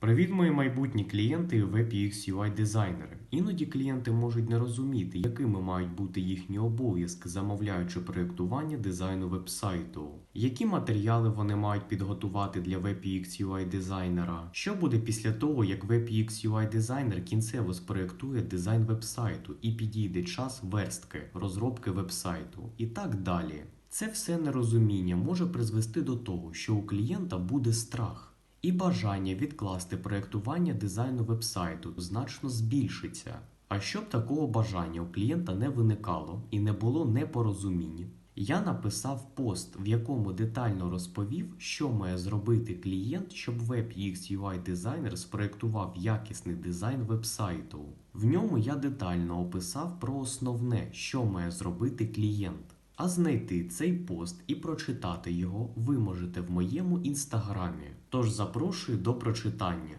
Привіт, мої майбутні клієнти і WebUX UI дизайнери. Іноді клієнти можуть не розуміти, якими мають бути їхні обов'язки, замовляючи проєктування дизайну вебсайту, які матеріали вони мають підготувати для WebUX UI дизайнера, що буде після того, як WebUX UI дизайнер кінцево спроєктує дизайн вебсайту і підійде час верстки, розробки вебсайту і так далі. Це все нерозуміння може призвести до того, що у клієнта буде страх. І бажання відкласти проєктування дизайну вебсайту значно збільшиться. А щоб такого бажання у клієнта не виникало і не було непорозумінь, я написав пост, в якому детально розповів, що має зробити клієнт, щоб WebUX UI дизайнер спроєктував якісний дизайн вебсайту. В ньому я детально описав про основне, що має зробити клієнт. А знайти цей пост і прочитати його ви можете в моєму інстаграмі. Тож запрошую до прочитання.